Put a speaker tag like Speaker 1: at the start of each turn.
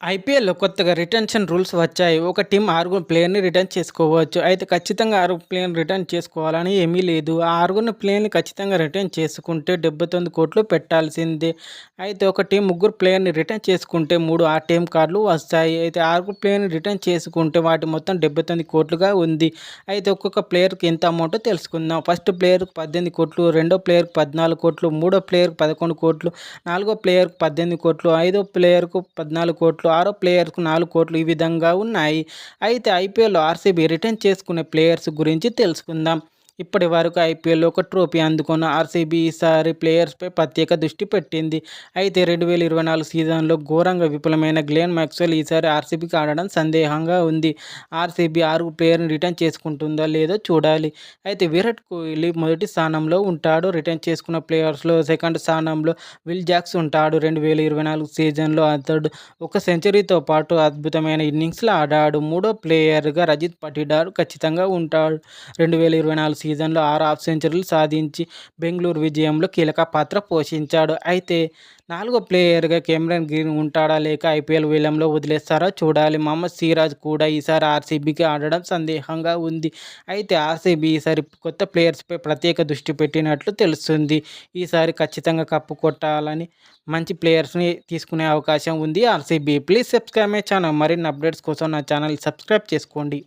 Speaker 1: ఐపీఎల్‌లో కొత్తగా retention rules వచ్చాయి. ఒక టీం ఆరుగురు ప్లేయర్‌ని రిటర్న్ చేసుకోవచ్చు. అయితే ఖచ్చితంగా ఆరుగురు ప్లేయర్‌ని రిటర్న్ చేసుకోవాలని ఏమీ లేదు. ఆ ఆరుగురిని ప్లేయర్‌ని ఖచ్చితంగా రిటర్న్ చేసుకుంటే 79,00,00,000 పెట్టాల్సిందే. అయితే ఒక టీం ముగ్గురు ప్లేయర్‌ని రిటర్న్ చేసుకుంటే మూడు ఆ టీం కార్డులు వస్తాయి. అయితే ఆరుగురు ప్లేయర్‌ని రిటర్న్ చేసుకుంటే వాటి మొత్తం 79,00,00,000గా ఉంది. అయితే ఒక్కొక్క ప్లేయర్‌కి ఎంత అమౌంటో తెలుసుకుందాం. ఫస్ట్ ప్లేయర్‌కి 18,00,00,000, రెండో ప్లేయర్‌కి పద్నాలుగు కోట్లు మూడో ప్లేయర్‌కి 11,00,00,000, నాలుగో ప్లేయర్‌కి పద్దెనిమిది కోట్లు ఐదో ప్లేయర్‌కు పద్నాలుగు కోట్లు 14,00,00,000 ఆరో ప్లేయర్కు నాలుగు కోట్లు ఈ విధంగా ఉన్నాయి. అయితే ఐపీఎల్లో ఆర్సీబీ రిటర్న్ చేసుకునే ప్లేయర్స్ గురించి తెలుసుకుందాం. ఇప్పటి వరకు ఐపీఎల్లో ఒక ట్రోఫీ అందుకున్న ఆర్సీబీ ఈసారి ప్లేయర్స్పై ప్రత్యేక దృష్టి పెట్టింది. అయితే రెండు వేల ఇరవై నాలుగు సీజన్లో ఘోరంగా విఫలమైన గ్లేన్ మ్యాక్స్వెల్ ఈసారి ఆర్సీబీకి ఆడడం సందేహంగా ఉంది. ఆర్సీబీ ఆరు ప్లేయర్ని రిటర్న్ చేసుకుంటుందో లేదో చూడాలి. అయితే విరాట్ కోహ్లీ మొదటి స్థానంలో ఉంటాడు. రిటర్న్ చేసుకున్న ప్లేయర్స్లో సెకండ్ స్థానంలో విల్ జాక్స్ ఉంటాడు. రెండు వేల ఇరవై నాలుగు సీజన్లో అతడు ఒక సెంచరీతో పాటు అద్భుతమైన ఇన్నింగ్స్లో ఆడాడు. మూడో ప్లేయర్గా రజిత్ పటిడార్ ఖచ్చితంగా ఉంటాడు. రెండు వేల ఇరవై నాలుగు సీజన్లో ఆరు హాఫ్ సెంచరీలు సాధించి బెంగళూరు విజయంలో కీలక పాత్ర పోషించాడు. అయితే నాలుగో ప్లేయర్గా కెమెరన్ గ్రీన్ ఉంటాడా లేక ఐపీఎల్ వేలంలో వదిలేస్తారో? చూడాలి. మహమ్మద్ సిరాజ్ కూడా ఈసారి ఆర్సీబీకి ఆడడం సందేహంగా ఉంది. అయితే ఆర్సీబీ ఈసారి కొత్త ప్లేయర్స్పై ప్రత్యేక దృష్టి పెట్టినట్లు తెలుస్తుంది. ఈసారి ఖచ్చితంగా కప్పు కొట్టాలని మంచి ప్లేయర్స్ని తీసుకునే అవకాశం ఉంది. RCB please subscribe my channel. మరిన్ని అప్డేట్స్ కోసం నా ఛానల్ సబ్స్క్రైబ్ చేసుకోండి.